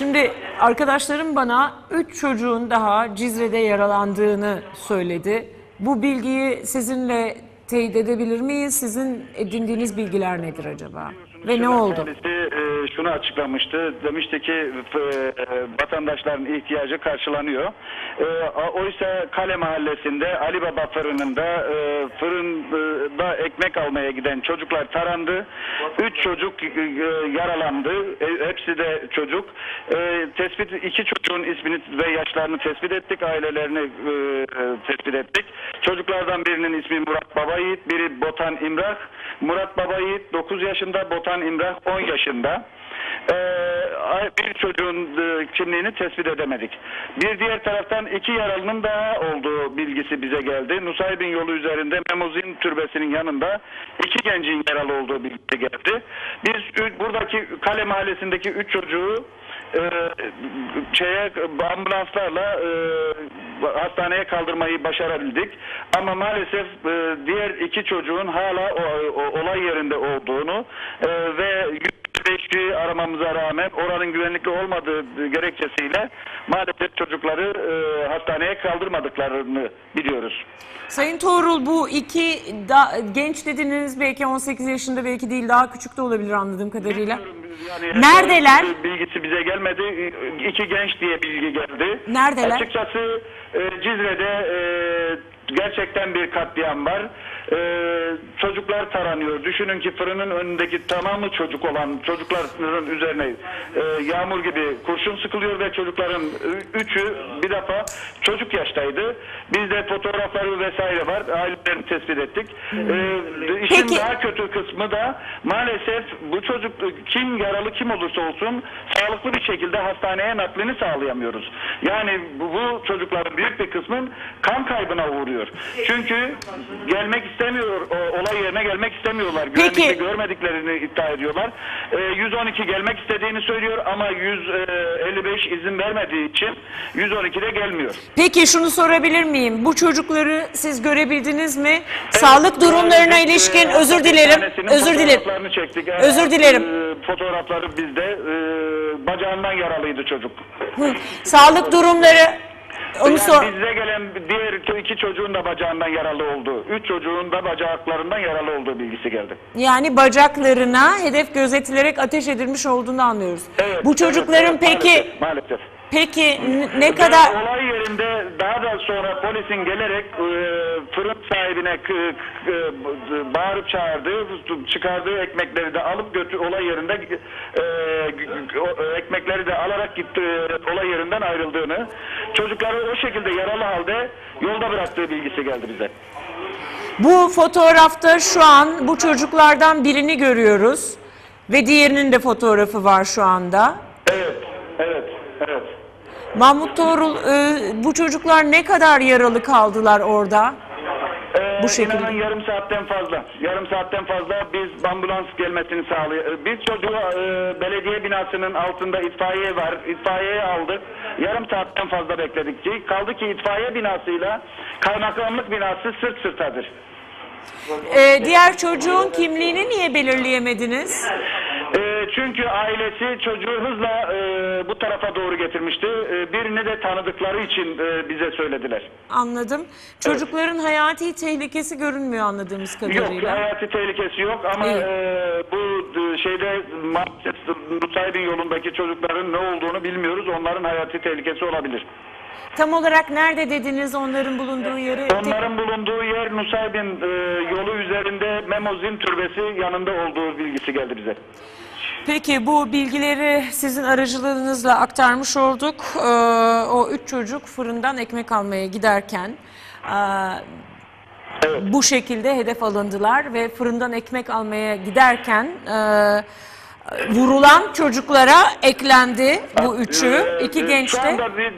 Şimdi arkadaşlarım bana üç çocuğun daha Cizre'de yaralandığını söyledi. Bu bilgiyi sizinle teyit edebilir miyiz? Sizin edindiğiniz bilgiler nedir acaba? Ve ne oldu? Kendisi e, şunu açıklamıştı. Demişti ki e, vatandaşların ihtiyacı karşılanıyor. E, oysa Kale Mahallesi'nde Ali Baba fırınında e, fırında ekmek almaya giden çocuklar tarandı. Üç çocuk yaralandı. Hepsi de çocuk. Tespit iki çocuğun ismini ve yaşlarını tespit ettik. Ailelerini tespit ettik. Çocuklardan birinin ismi Murat Baba Yiğit, biri Botan İmrah. Murat Baba Yiğit 9 yaşında, Botan İmrah 10 yaşında. Ee, bir çocuğun e, kimliğini tespit edemedik. Bir diğer taraftan iki yaralının daha olduğu bilgisi bize geldi. Nusaybin yolu üzerinde Memuzin türbesinin yanında iki gencin yaralı olduğu bilgisi geldi. Biz buradaki Kale Mahallesi'ndeki üç çocuğu e, şeye ambulanslarla e, hastaneye kaldırmayı başarabildik. Ama maalesef diğer iki çocuğun hala olay yerinde olduğunu ve 105'i aramamıza rağmen oranın güvenlikli olmadığı gerekçesiyle maalesef çocukları e, hastaneye kaldırmadıklarını biliyoruz. Sayın Tuğrul bu iki da, genç dediniz belki 18 yaşında belki değil daha küçük de olabilir anladığım kadarıyla. Yani Neredeler? Bilgisi bize gelmedi. İki genç diye bilgi geldi. Neredeler? Açıkçası e, Cizre'de e, gerçekten bir katliam var. E, çocuklar taranıyor. Düşünün ki fırının önündeki tamamı çocuk olan çocukların üzerine e, yağmur gibi kurşun sıkılıyor ve çocukların üçü bir defa çocuk yaştaydı. Bizde fotoğrafları vesaire var. Ailelerini tespit ettik. E, işin Peki. daha kötü kısmı da maalesef bu çocuk kim yaralı kim olursa olsun sağlıklı bir şekilde hastaneye naklini sağlayamıyoruz. Yani bu, bu çocukların büyük bir kısmın kan kaybına uğruyor. Çünkü gelmek istemiyor, o- olay yerine gelmek istemiyorlar. Peki. Güvenlikli görmediklerini iddia ediyorlar. Ee, 112 gelmek istediğini söylüyor ama 155 izin vermediği için 112 de gelmiyor. Peki şunu sorabilir miyim? Bu çocukları siz görebildiniz mi? Sağlık durumlarına Evet, ilişkin e, özür bir dilerim. tanesinin Özür dilerim. fotoğraflarını çektik. Özür dilerim. E, fotoğrafları bizde. E, bacağından yaralıydı çocuk. Sağlık durumları onu Yani sor. bize gelen diğer iki çocuğun da bacağından yaralı olduğu, üç çocuğun da bacaklarından yaralı olduğu bilgisi geldi. Yani bacaklarına hedef gözetilerek ateş edilmiş olduğunu anlıyoruz. Evet, Bu çocukların evet, peki maalesef, maalesef. peki ne kadar olay yerinde daha da sonra polisin gelerek e, fırın sahibine e, bağırıp çağırdığı, çıkardığı ekmekleri de alıp götü olay yerinde e, o- ekmekleri de alarak gitti e, olay yerinden ayrıldığını, çocukları o şekilde yaralı halde yolda bıraktığı bilgisi geldi bize. bu fotoğrafta şu an bu çocuklardan birini görüyoruz ve diğerinin de fotoğrafı var şu anda. Evet, evet, evet. Mahmut Tuğrul e, bu çocuklar ne kadar yaralı kaldılar orada? Ee, Bu şekilde. inanın yarım saatten fazla. Yarım saatten fazla biz ambulans gelmesini sağlıyor. Biz çocuğu e, belediye binasının altında itfaiye var. İtfaiyeyi aldık. Yarım saatten fazla bekledik ki. Kaldı ki itfaiye binasıyla kaymakamlık binası sırt sırtadır. E, diğer çocuğun kimliğini niye belirleyemediniz? Çünkü ailesi çocuğu hızla e, bu tarafa doğru getirmişti. E, birini de tanıdıkları için e, bize söylediler. Anladım. Çocukların hayati tehlikesi görünmüyor anladığımız Yok kadarıyla. hayati tehlikesi yok ama İyi. e, bu e, şeyde maalesef Nusaybin yolundaki çocukların ne olduğunu bilmiyoruz. Onların hayati tehlikesi olabilir. Tam olarak nerede dediniz onların bulunduğu yeri? Onların bulunduğu yer Nusaybin e, yolu üzerinde Memozin türbesi yanında olduğu bilgisi geldi bize. Peki bu bilgileri sizin aracılığınızla aktarmış olduk. Ee, o üç çocuk fırından ekmek almaya giderken e, bu şekilde hedef alındılar ve fırından ekmek almaya giderken e, vurulan çocuklara eklendi bu üçü. Ee, iki e, genç Şu de. anda bir,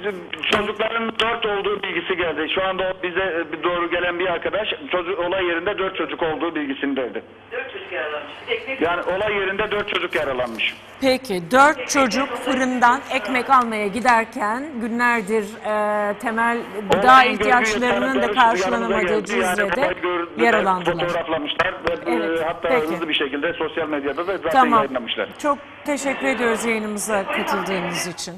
çocukların dört olduğu bilgisi geldi. Şu anda bize e, doğru gelen bir arkadaş çocuk, olay yerinde dört çocuk olduğu bilgisindeydi. Dört çocuk yaralanmış. Ekmek Yani olay yerinde dört çocuk yaralanmış. Peki dört çocuk fırından ekmek almaya giderken günlerdir e, temel gıda Olayın ihtiyaçlarının da karşılanamadığı yanımıza geldi. Yani Cizre'de olayı gördüler, yaralandılar. Fotoğraflamışlar ve e, Evet, hatta peki. hızlı bir şekilde sosyal medyada da zaten Tamam. yayınlamışlar. Çok teşekkür ediyoruz yayınımıza katıldığınız için.